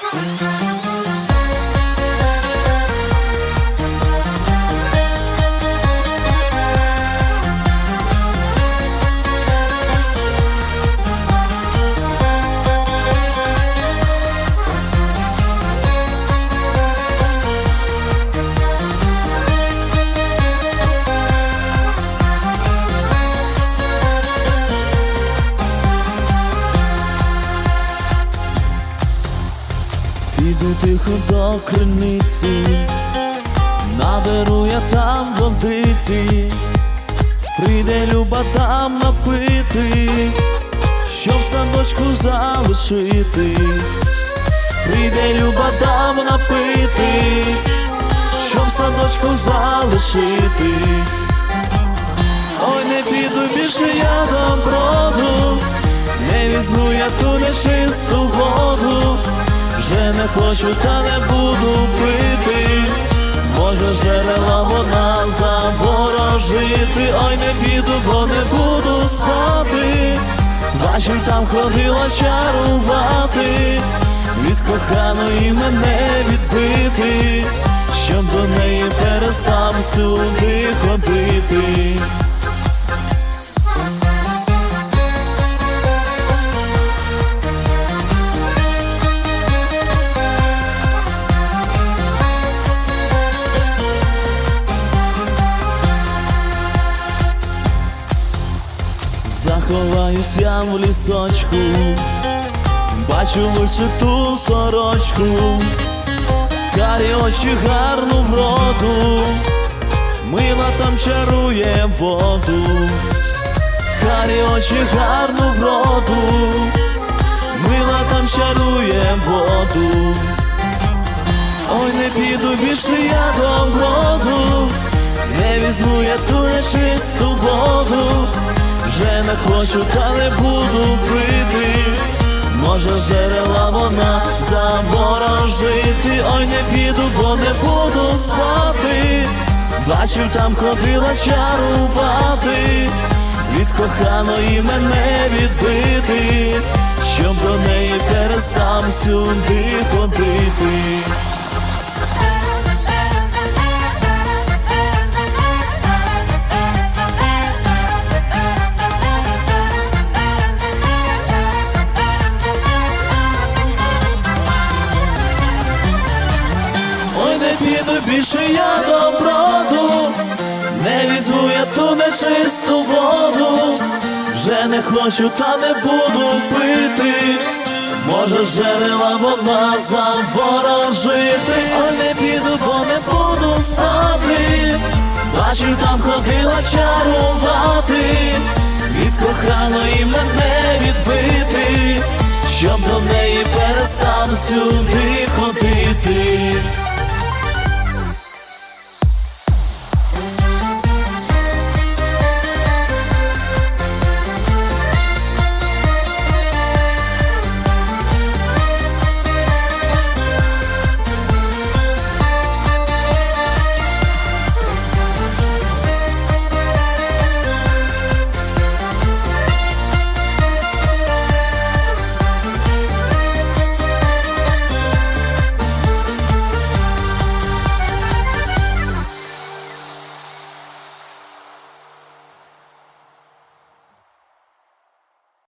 Bye. Піду тихо до криниці, наберу я там водиці, прийде люба там напитись, щоб в садочку залишитись, прийде люба там напитись, щоб в садочку залишитись. Ой, не піду більше я до броду, не візьму я ту нечисту воду, вже не хочу та не буду пити, може з джерела вона заворожити, ой, не піду, бо не буду спати, бачив там ходила чарувати, від коханої мене відбити, щоб до неї перестав сюди Заховаюсь я в лісочку, бачу лише ту сорочку, карі очі гарну вроду, мила там чарує воду, карі очі гарну вроду, мила там чарує воду. Ой, не піду більше я до броду, не візьму я ту нечисту воду, вже не хочу, та не буду пити. Може, джерела вона заворожити, ой, не піду, бо не буду спати. Бачив, там ходила чарувати, від коханої мене відбити, щоб до неї перестав сюди більше я до броду, не візьму я ту нечисту воду, вже не хочу, та не буду пити. Може, з джерела вона заворожити, Ой, не піду, бо не буду спати. Бачив, там ходила чарувати, від коханої мене відбити, щоб до неї перестав сюди